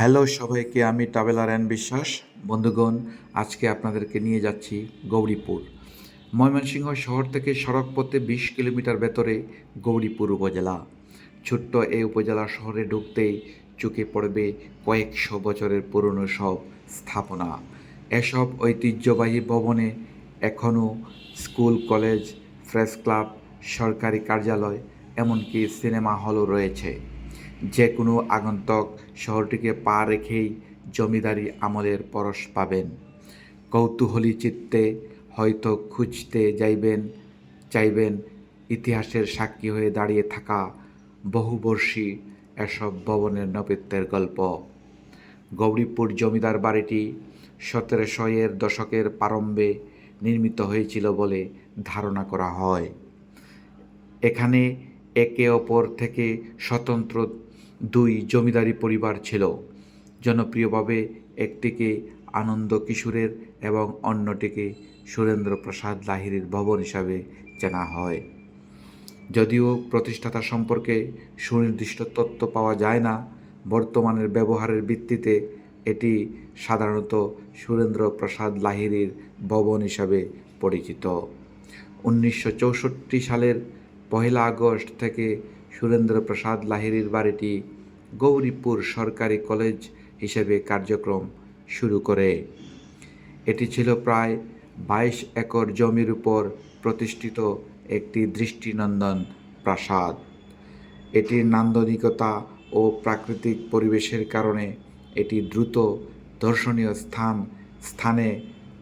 Hello সবাইকে, আমি traveller and বিশ্বাস। বন্ধুগণ, আজকে আপনাদেরকে নিয়ে যাচ্ছি গৌরীপুর। ময়মনসিংহ শহর থেকে সড়ক পথে বিশ কিলোমিটার ভেতরে গৌরীপুর উপজেলা। ছোট্ট এই উপজেলা শহরে ঢুকতেই চোখে পড়বে কয়েকশো বছরের পুরনো সব স্থাপনা। এসব ঐতিহ্যবাহী ভবনে এখনও স্কুল, কলেজ, প্রেস ক্লাব, সরকারি কার্যালয়, এমনকি সিনেমা হলও রয়েছে। যে কোনো আগন্তক শহরটিকে পা রেখেই জমিদারি আমলের পরশ পাবেন। কৌতূহলী চিত্তে হয়তো খুঁজতে যাইবেন, চাইবেন ইতিহাসের সাক্ষী হয়ে দাঁড়িয়ে থাকা বহুবর্ষী এসব ভবনের নবীত্বের গল্প। গৌরীপুর জমিদার বাড়িটি সতেরোশো এর দশকের প্রারম্ভে নির্মিত হয়েছিল বলে ধারণা করা হয়। এখানে একে অপর থেকে স্বতন্ত্র দুই জমিদারি পরিবার ছিল। জনপ্রিয়ভাবে একটিকে আনন্দ কিশোরের এবং অন্যটিকে সুরেন্দ্র প্রসাদ ভবন হিসাবে জানা হয়। যদিও প্রতিষ্ঠাতা সম্পর্কে সুনির্দিষ্ট তথ্য পাওয়া যায় না, বর্তমানের ব্যবহারের ভিত্তিতে এটি সাধারণত সুরেন্দ্র প্রসাদ লাহিড়ীর ভবন হিসাবে পরিচিত। উনিশশো চৌষট্টি সালের পহেলা আগস্ট থেকে সুরেন্দ্র প্রসাদ লাহিড়ীর বাড়িটি গৌরীপুর সরকারি কলেজ হিসেবে কার্যক্রম শুরু করে। এটি ছিল প্রায় বাইশ একর জমির উপর প্রতিষ্ঠিত একটি দৃষ্টিনন্দন প্রাসাদ। এটির নান্দনিকতা ও প্রাকৃতিক পরিবেশের কারণে এটি দ্রুত দর্শনীয় স্থান, স্থানে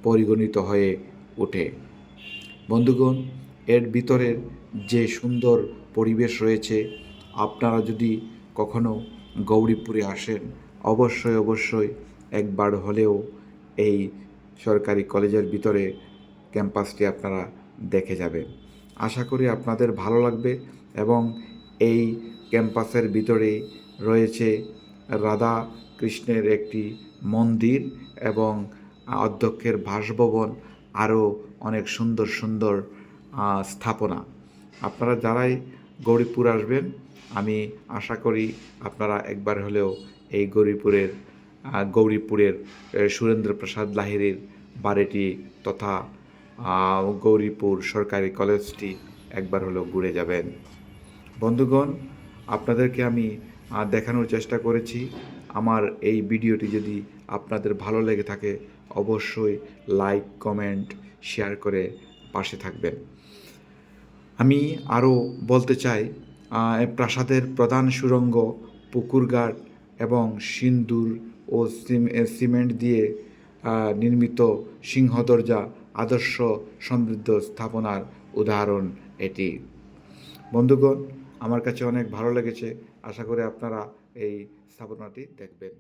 পরিগণিত হয়ে ওঠে। বন্ধুগণ এর ভিতরের যে সুন্দর পরিবেশ রয়েছে, আপনারা যদি কখনো গৌরীপুরে আসেন, অবশ্যই অবশ্যই একবার হলেও এই সরকারি কলেজের ভিতরে ক্যাম্পাসটি আপনারা দেখে যাবেন। আশা করি আপনাদের ভালো লাগবে এবং এই ক্যাম্পাসের ভিতরে রয়েছে রাধা কৃষ্ণের একটি মন্দির এবং অধ্যক্ষের বাসভবন, আরও অনেক সুন্দর সুন্দর স্থাপনা। আপনারা যারাই গৌরীপুর আসবেন, আমি আশা করি আপনারা একবার হলেও এই গৌরীপুরের গৌরীপুরের সুরেন্দ্র প্রসাদ বাড়িটি তথা গৌরীপুর সরকারি কলেজটি একবার হলেও ঘুরে যাবেন। বন্ধুগণ, আপনাদেরকে আমি দেখানোর চেষ্টা করেছি। আমার এই ভিডিওটি যদি আপনাদের ভালো লেগে থাকে, অবশ্যই লাইক, কমেন্ট, শেয়ার করে পাশে থাকবেন। আমি আরও বলতে চাই প্রাসাদের প্রধান সুড়ঙ্গ পুকুরঘাট এবং সিন্দুর ও সিমেন্ট দিয়ে নির্মিত সিংহ দরজা আদর্শ সমৃদ্ধ স্থাপনার উদাহরণ এটি। বন্ধুগণ, আমার কাছে অনেক ভালো লেগেছে। আশা করি আপনারা এই স্থাপনাটি দেখবেন।